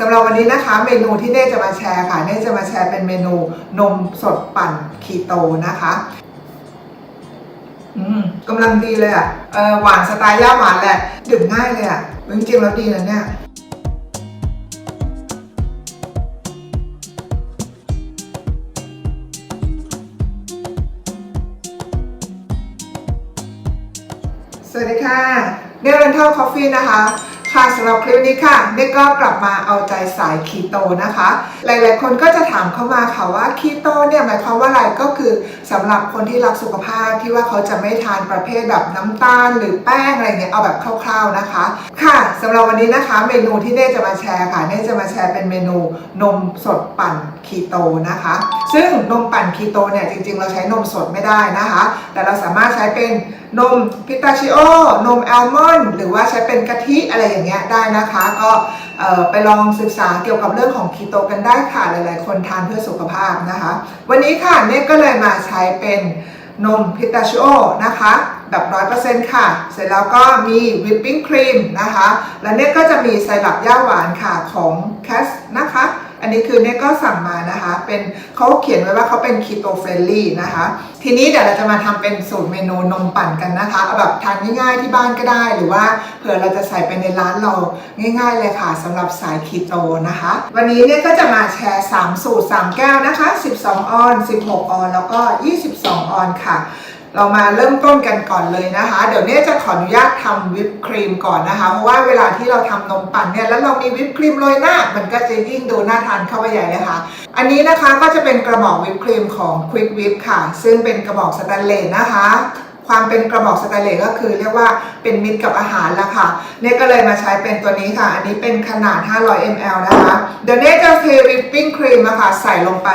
สำหรับวันนี้นะคะ เมนูที่เน่จะมาแชร์ค่ะ เน่จะมาแชร์เป็นเมนูนมสดปั่นคีโตนะคะ อืมกำลังดีเลยอะ่ะเออหวานสไตล์ย่าหวานแหละ ดื่มง่ายเลยอะ่ะจริงๆแล้วดีนะเนี่ยสวัสดีค่ะเนรันเทลคอฟฟี่นะคะ ค่ะสำหรับคลิปนี้ค่ะเนก็กลับมาเอาใจสายคีโตนะคะ หลายๆ คนก็จะถามเข้ามาค่ะว่าคีโตเนี่ยหมายความว่าอะไรก็คือสำหรับคนที่รักสุขภาพที่ว่าเขาจะไม่ทานประเภทแบบน้ำตาล หรือแป้งอะไรเงี้ยเอาแบบคร่าวๆนะคะ ค่ะสำหรับวันนี้นะคะ เมนูที่เน่จะมาแชร์ค่ะเน่จะมาแชร์เป็นเมนูนมสดปั่นคีโตนะคะ ซึ่งนมปั่นคีโตเนี่ยจริงๆ เราใช้นมสดไม่ได้นะคะ แต่เราสามารถใช้เป็น นมพิตาชิโอ นมแอลมอนด์หรือว่าใช้เป็นกะทิอะไรอย่างเงี้ยได้นะคะ ก็ไปลองศึกษาเกี่ยวกับเรื่องของคีโตกันได้ค่ะ หลาย ๆ คนทานเพื่อสุขภาพนะคะ วันนี้ค่ะเนก็เลยมาใช้เป็นนมพิตาชิโอนะคะแบบร้อยเปอร์เซ็นต์ค่ะ เสร็จแล้วก็มีวิปปิ้งครีมนะคะ และเนก็จะมีไซรัปย่าหวานค่ะของแคสนะคะ อันนี้คือเนี่ยก็สั่งมานะคะ เป็นเขาเขียนไว้ว่าเขาเป็นคีโตเฟรนลี่นะคะ ทีนี้เดี๋ยวเราจะมาทำเป็นสูตรเมนูนมปั่นกันนะคะ เอาแบบทานง่ายๆที่บ้านก็ได้ หรือว่าเผื่อเราจะใส่ไปในร้านเราง่าย ๆ เลยค่ะสำหรับสายคีโตนะคะ วันนี้เนี่ยก็จะมาแชร์ 3 สูตร 3 แก้วนะคะ 12 ออน 16 ออน แล้วก็ 22 ออนค่ะ เรามาเริ่มต้นกันก่อนเลยนะคะ เดี๋ยวนี้จะขออนุญาตทำวิปครีมก่อนนะคะ เพราะว่าเวลาที่เราทำนมปั่นเนี่ยแล้วเรามีวิปครีมโรยหน้า มันก็จะยิ่งดูน่าทานเข้าไปใหญ่เลยค่ะ อันนี้นะคะก็จะเป็นกระบอกวิปครีมของ Quick Whip ค่ะ ซึ่งเป็นกระบอกสแตนเลสนะคะ ความเป็นกระบอกสแตนเลสก็คือเรียกว่าเป็นมิตรกับอาหารละค่ะ เนี่ยก็เลยมาใช้เป็นตัวนี้ค่ะ อันนี้เป็นขนาด 500 ml นะคะเดี๋ยวเน่จะเทวิปปิ้งครีมอะค่ะใส่ลงไป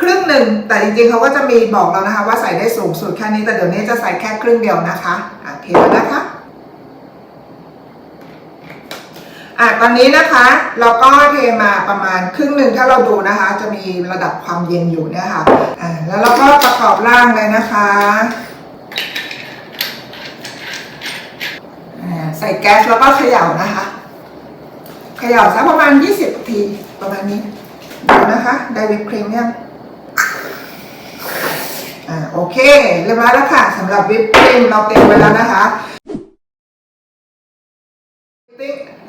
ครึ่งหนึ่ง แต่จริงๆเขาก็จะมีบอกเรานะคะ ว่าใส่ได้สูงสุดแค่นี้ แต่เดี๋ยวเน่จะใส่แค่ครึ่งเดียวนะคะโอเทแล้วนะคะอะตอนนี้นะคะเราก็เทมาประมาณครึ่งหนึ่งถ้าเราดูนะคะ จะมีระดับความเย็นอยู่เนี่ยค่ะอ่าแล้วเราก็ประกอบร่างเลยนะคะอ่า ใส่แก๊สแล้วก็เขย่านะคะเขย่าสักประมาณ 20นาทีประมาณนี้ดูนะคะได้วิปครีมยังอ่าโอเคเรียบร้อยแล้วค่ะสำหรับวิปครีมเราเตรียมไว้แล้วนะคะ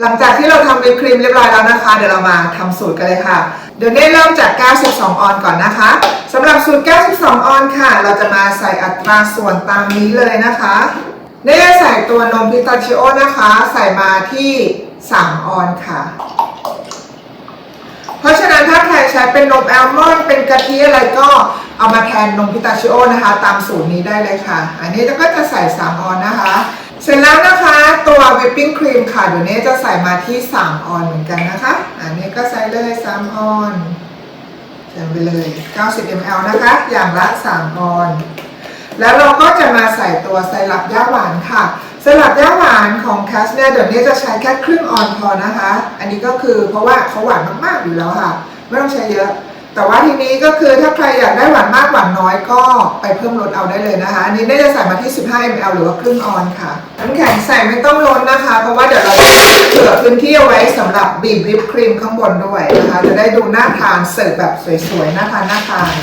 หลังจากที่เราทำวิปครีมเรียบร้อยแล้วนะคะ เดี๋ยวเรามาทำสูตรกันเลยค่ะ เดี๋ยวเน่เริ่มจาก 92 ออนก่อนนะคะสำหรับสูตร 92 ออนค่ะ เราจะมาใส่อัตราส่วนตามนี้เลยนะคะ เน่ใส่ตัวนมพิสตาชิโอนะคะ ใส่มาที่3ออนค่ะ เพราะฉะนั้นถ้าใครใช้เป็นนมแอลมอนด์เป็นกะทิอะไรก็เอามาแทนนมพิตาชิโอนะคะ ตามสูตรนี้ได้เลยค่ะ อันนี้ก็จะใส่3ออนนะคะ เสร็จแล้วนะคะตัววิปปิ้งครีมค่ะเดี๋ยวนี้จะใส่มาที่3ออนเหมือนกันนะคะ อันนี้ก็ใส่เลย3ออนใส่ไปเลย 90 ml นะคะ อย่างละ3ออน แล้วเราก็จะมาใส่ตัวไซรัปย่าหวานค่ะไซรัปย่าหวานของแคสเนี่ยเดี๋ยวนี้จะใช้แค่ครึ่งออนพอนะคะ อันนี้ก็คือเพราะว่าเขาหวานมากๆอยู่แล้วค่ะ ไม่ต้องใช้เยอะ แต่ว่าทีนี้ก็คือถ้าใครอยากได้หวานมากหวานน้อยก็ไปเพิ่มรสเอาได้เลยนะคะ อันนี้ได้จะใส่มาที่ 15 ml หรือว่าครึ่งออนค่ะน้ำแข็งใส่ไม่ต้องล้นนะคะ เพราะว่าเดี๋ยวเราจะเผื่อพื้นที่เอาไว้สำหรับบีบวิปครีมข้างบนด้วยนะคะ จะได้ดูน่าทานเสิร์ฟแบบสวยๆน่าทานน่าทาน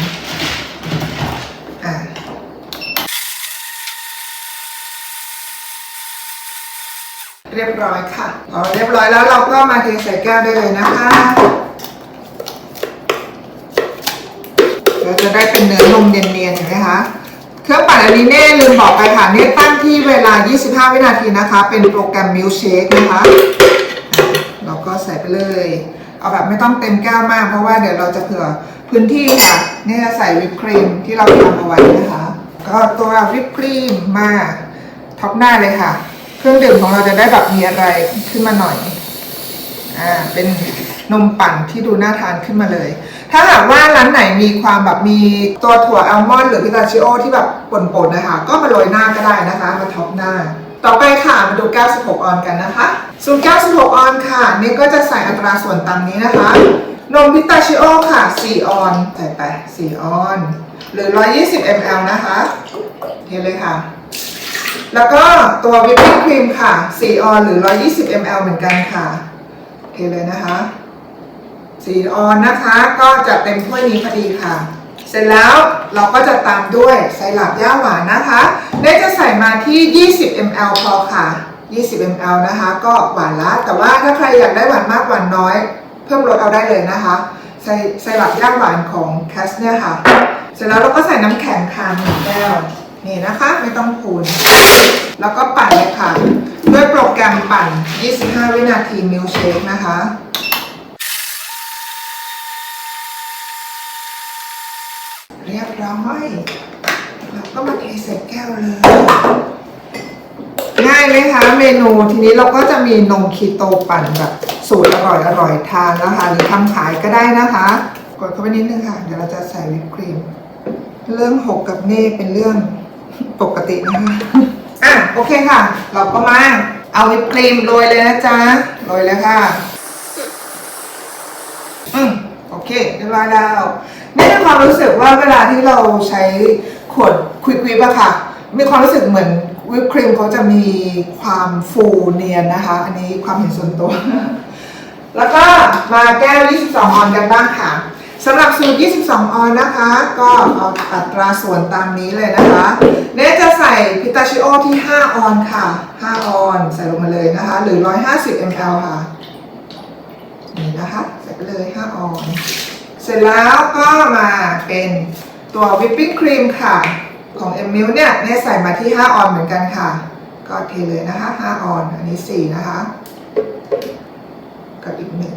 เรียบร้อยค่ะพอเรียบร้อยแล้วเราก็มาเทใส่แก้วได้เลยนะคะเราจะได้เป็นเนื้อนมเนียนๆเห็นไหมคะเครื่องปั่นอันนี้เน่ลืมบอกไปค่ะเน่ตั้งที่เวลา 25 วินาทีนะคะ เป็นโปรแกรมมิลเชคนะคะเราก็ใส่ไปเลย เอาแบบไม่ต้องเต็มแก้วมาก เพราะว่าเดี๋ยวเราจะเผื่อพื้นที่ค่ะเนี่ยจะใส่วิปครีมที่เราทำเอาไว้นะคะ ก็ตัววิปครีมมาท็อปหน้าเลยค่ะ เครื่องดื่มของเราจะได้แบบมีอะไรขึ้นมาหน่อย อ่า เป็นนมปั่นที่ดูน่าทานขึ้นมาเลย ถ้าหากว่าร้านไหนมีความแบบมีตัวถั่วอัลมอนด์หรือพิตาชิโอที่แบบป่นๆนะคะ ก็มาโรยหน้าก็ได้นะคะ มาท็อปหน้า ต่อไปค่ะมาดู96ออนกันนะคะสูตร96ออนค่ะ นี่ก็จะใส่อัตราส่วนตามนี้นะคะ นมพิตาชิโอค่ะ 4 ออน ใส่ไป 4 ออน หรือ 120 ml นะคะ เทเลยค่ะ แล้วก็ตัววิปปิ้งครีมค่ะ 4 ออนหรือ 120 ml เหมือนกันค่ะเทเลยนะคะสี่ออนนะคะก็จะเต็มถ้วยนี้พอดีค่ะ เสร็จแล้วเราก็จะตามด้วยไซรัปย่าหวานนะคะเนจะใส่มาที่ 20 ml พอค่ะ 20 ml นะคะ ก็หวานละแต่ว่าถ้าใครอยากได้หวานมากหวานน้อย เพิ่มรสเอาได้เลยนะคะไซไซรัปย่าหวานของแคสเนี่ยค่ะ เสร็จแล้วเราก็ใส่น้ำแข็งค่ะหนึ่งแก้ว นี่นะคะไม่ต้องพูนแล้วก็ปั่นเลยค่ะ ด้วยโปรแกรมปั่น 25 วินาทีมิลเชคนะคะเรียบร้อยแล้วก็มาเทใส่แก้วเลย ง่ายไหมคะเมนูทีนี้เราก็จะมีนมคีโตปั่นแบบสูตรอร่อยอร่อยทานนะคะหรือทำขายก็ได้นะคะ กดเข้าไปนิดนึงค่ะ เดี๋ยวเราจะใส่วิปครีม เรื่องหกกับเน่เป็นเรื่อง ปกตินะคะอะโอเคค่ะ เราก็มาเอาวิปครีมโรยเลยนะจ๊ะโรยเลยค่ะ อืมโอเคเรียบร้อยแล้วนี่มีความรู้สึกว่าเวลาที่เราใช้ขวดควิกวิปะค่ะ มีความรู้สึกเหมือนวิปครีมเขาจะมีความฟูเนียนนะคะ อันนี้ความเห็นส่วนตัว แล้วก็มาแก้ว 22 ออนกันบ้างค่ะ สำหรับสูตร 22 ออนนะคะ ก็เอาอัตราส่วนตามนี้เลยนะคะเนจะใส่พิตาชิโอที่ 5 ออนค่ะ 5 ออนใส่ลงมาเลยนะคะ หรือ 150 ml ค่ะ นี่นะคะ ใส่ไปเลย 5 ออน เสร็จแล้วก็มาเป็นตัววิปปิ้งครีมค่ะ ของเอ็มมิลเนี่ยเน่ใส่มาที่ 5 ออนเหมือนกันค่ะ ก็เทเลยนะคะ 5 ออน อันนี้ 4 นะคะ กับอีกหนึ่ง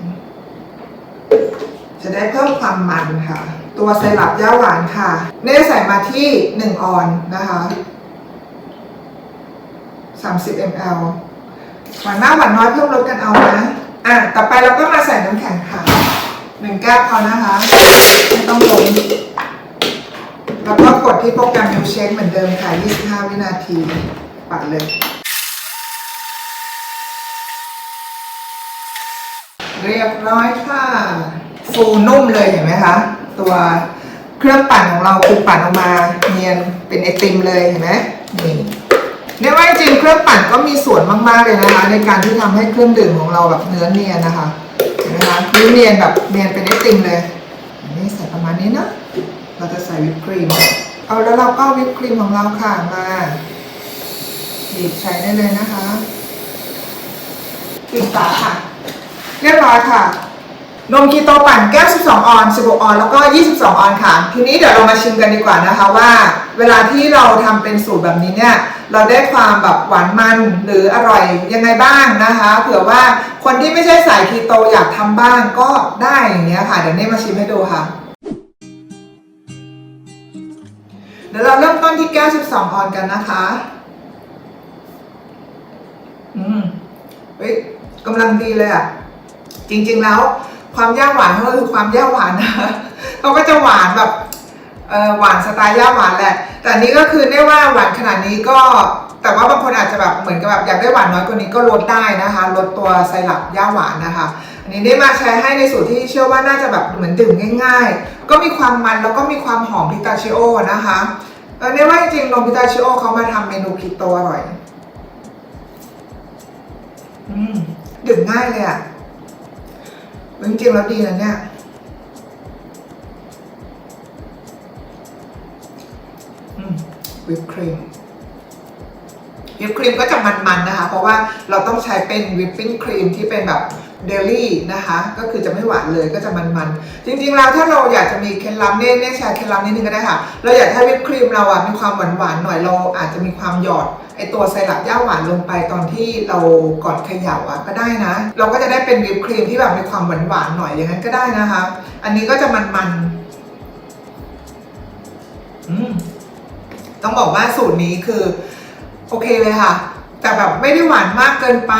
จะได้เพิ่มความมันค่ะ ตัวไซรัปย่าหวานค่ะ เน่ใส่มาที่ 1 ออนนะคะ 30 ml หวานมากหวานน้อยเพิ่มลดกันเอานะ อะ ต่อไปเราก็มาใส่น้ำแข็งค่ะหนึ่งแก้วพอนะคะ ไม่ต้องลงแล้วก็กดที่โปรแกรมมิลเชคเหมือนเดิมค่ะ 25 วินาที ปัดเลยเรียบร้อยค่ะ ฟูนุ่มเลยเห็นไหมคะ ตัวเครื่องปั่นของเราคือปั่นออกมาเนียนเป็นไอติมเลยเห็นไหมนี่เนี่ยว่าจริงเครื่องปั่นก็มีส่วนมากๆเลยนะคะ ในการที่ทำให้เครื่องดื่มของเราแบบเนื้อเนียนนะคะเห็นไหมคะเนื้อเนียนแบบเนียนเป็นไอติมเลยนนี้ใส่ประมาณนี้เนอะเราจะใส่วิปครีมเอาแล้วเราก็วิปครีมของเราค่ะมาบีบใช้ได้เลยนะคะปิดฝาค่ะ เรียบร้อยค่ะ นมคีโตปั่นแก้ว 12 ออน 16 ออน แล้วก็ 22 ออนค่ะ ทีนี้เดี๋ยวเรามาชิมกันดีกว่านะคะว่า เวลาที่เราทำเป็นสูตรแบบนี้เนี่ย เราได้ความแบบหวานมันหรืออร่อยยังไงบ้างนะคะ เผื่อว่าคนที่ไม่ใช่สายคีโตอยากทำบ้างก็ได้อย่างเงี้ยค่ะ เดี๋ยวเน่มาชิมให้ดูค่ะ เดี๋ยวเราเริ่มต้นที่แก้ว 12 ออนกันนะคะ อืม เฮ้ยกำลังดีเลยอะ จริง ๆแล้ว ความย่าหวานเขาก็คือความย่าหวานนะเขาก็จะหวานแบบหวานสไตล์ย่าหวานแหละ แต่นี้ก็คือได้ว่าหวานขนาดนี้ก็ แต่ว่าบางคนอาจจะแบบเหมือนกับแบบอยากได้หวานน้อยกว่านี้ก็ลดได้นะคะ ลดตัวไซรัปย่าหวานนะคะ อันนี้ได้มาแชร์ให้ในสูตรที่เชื่อว่าน่าจะแบบเหมือนดื่มง่าย ๆ ก็มีความมันแล้วก็มีความหอมพิตาชิโอนะคะเออเนี่ยว่าจริงๆนมพิตาชิโอเขามาทำเมนูคีโตอร่อย อืมดื่มง่ายเลยอะ่ะจริงๆแล้วดีนะเนี่ยวิปครีมวิปครีมก็จะมันๆนะคะ เพราะว่าเราต้องใช้เป็นวิปปิ้งครีมที่เป็นแบบ เดลี่นะคะก็คือจะไม่หวานเลยก็จะมันๆ จริงๆแล้วถ้าเราอยากจะมีเคล็ดลับเนี่เนี่แชร์เคล็ดลับนิดนึงก็ได้ค่ะ เราอยากให้วิปครีมเราอะมีความหวานๆหน่อยเราอาจจะมีความหยอดไอตัวไซรัปย่าหวานลงไปตอนที่เราก่อนเขย่าอะก็ได้นะ เราก็จะได้เป็นวิปครีมที่แบบมีความหวานๆหน่อยอย่างนั้นก็ได้นะคะ อันนี้ก็จะมันๆอืมต้องบอกว่าสูตรนี้คือโอเคเลยค่ะ แต่แบบไม่ได้หวานมากเกินไป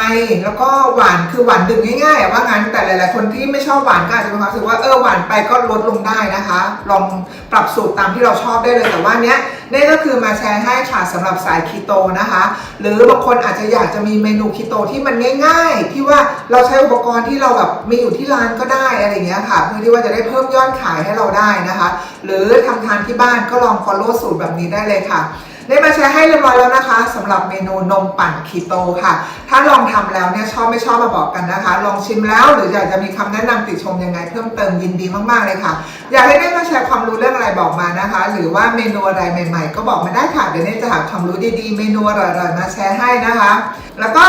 แล้วก็หวานคือหวานดึงง่ายๆอะว่างั้นแต่หลาย ๆ คนที่ไม่ชอบหวานก็อาจจะมีความรู้สึกว่าเออหวานไปก็ลดลงได้นะคะ ลองปรับสูตรตามที่เราชอบได้เลยแต่ว่าเนี้ยนี่ก็คือมาแชร์ให้ค่ะสำหรับสายคีโตนะคะ หรือบางคนอาจจะอยากจะมีเมนูคีโตที่มันง่าย ๆ ที่ว่าเราใช้อุปกรณ์ที่เราแบบมีอยู่ที่ร้านก็ได้อะไรเงี้ยค่ะ เพื่อที่ว่าจะได้เพิ่มยอดขายให้เราได้นะคะ หรือทำทานที่บ้านก็ลอง follow สูตรแบบนี้ได้เลยค่ะ ได้มาแชร์ให้เรียบร้อยแล้วนะคะสำหรับเมนูนมปั่นคีโตค่ะ ถ้าลองทำแล้วเนี่ยชอบไม่ชอบมาบอกกันนะคะ ลองชิมแล้วหรืออยากจะมีคำแนะนำติชมยังไงเพิ่มเติมยินดีมากๆเลยค่ะ อยากให้ได้มาแชร์ความรู้เรื่องอะไรบอกมานะคะ หรือว่าเมนูอะไรใหม่ๆ ก็บอกมาได้ค่ะเดี๋ยวเน่จะหาความรู้ดีๆ เมนูอร่อยๆมาแชร์ให้นะคะ แล้วก็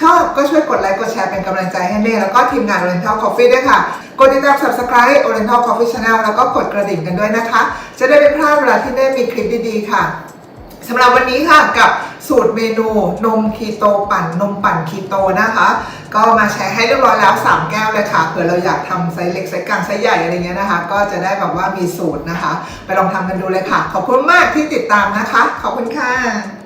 ชอบก็ช่วยกดไลค์กดแชร์เป็นกำลังใจให้เน่แล้วก็ทีมงาน Oriental Coffee ด้วยค่ะ กดติดตาม subscribe Oriental Coffee Channel แล้วก็กดกระดิ่งกันด้วยนะคะ จะได้ไม่พลาดเวลาที่เน่มีคลิปดีๆค่ะ สำหรับวันนี้ค่ะกับสูตรเมนูนมคีโตปั่นนมปั่นคีโตนะคะ ก็มาแชร์ให้เรียบร้อยแล้ว 3 แก้วเลยค่ะเผื่อเราอยากทำไซส์เล็กไซส์กลางไซส์ใหญ่อะไรเงี้ยนะคะ ก็จะได้แบบว่ามีสูตรนะคะ ไปลองทำกันดูเลยค่ะ ขอบคุณมากที่ติดตามนะคะ ขอบคุณค่ะ